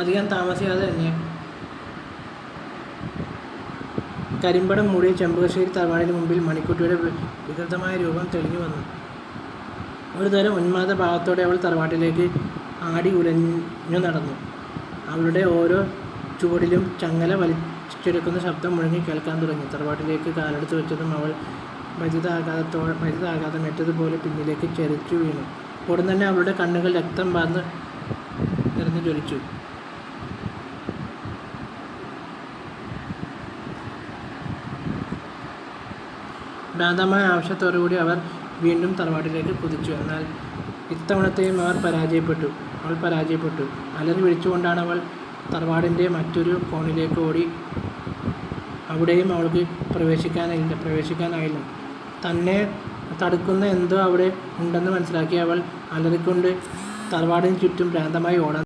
അധികം താമസിയാതെ തന്നെ കരിമ്പടം മൂടിയ ചെമ്പകശ്ശേരി തറവാടിന് മുമ്പിൽ മണിക്കുട്ടിയുടെ വികൃതമായ രൂപം തെളിഞ്ഞു വന്നു. ഒരു തരം ഉന്മാദ ഭാവത്തോടെ അവൾ തറവാട്ടിലേക്ക് ആടി ഉലഞ്ഞു നടന്നു. അവളുടെ ഓരോ ചുവടിലും ചങ്ങല വലിച്ചെടുക്കുന്ന ശബ്ദം മുഴങ്ങി കേൾക്കാൻ തുടങ്ങി. തറവാട്ടിലേക്ക് കാലെടുത്ത് വെച്ചതും അവൾ മരിതാഘാതത്തോ മരിതാഘാതമേറ്റതുപോലെ പിന്നിലേക്ക് ചെരിച്ചു വീണു. ഉടൻ തന്നെ അവളുടെ കണ്ണുകൾ രക്തം പാർന്ന് നിറഞ്ഞു ജ്വലിച്ചു. ഭ്രാന്തമായ ആവശ്യത്തോടുകൂടി അവർ വീണ്ടും തറവാട്ടിലേക്ക് കുതിച്ചു. എന്നാൽ ഇത്തവണത്തെയും അവർ പരാജയപ്പെട്ടു. അവൾ പരാജയപ്പെട്ടു. അലറി വിളിച്ചുകൊണ്ടാണ് അവൾ തറവാടിന്റെ മറ്റൊരു കോണിലേക്ക് ഓടി അവിടെയും അവൾക്ക് പ്രവേശിക്കാനായില്ല പ്രവേശിക്കാനായില്ല. തന്നെ തടുക്കുന്ന എന്തോ അവിടെ ഉണ്ടെന്ന് മനസ്സിലാക്കി അവൾ അലറിക്കൊണ്ട് തറവാടിന് ചുറ്റും ഭ്രാന്തമായി ഓടാൻ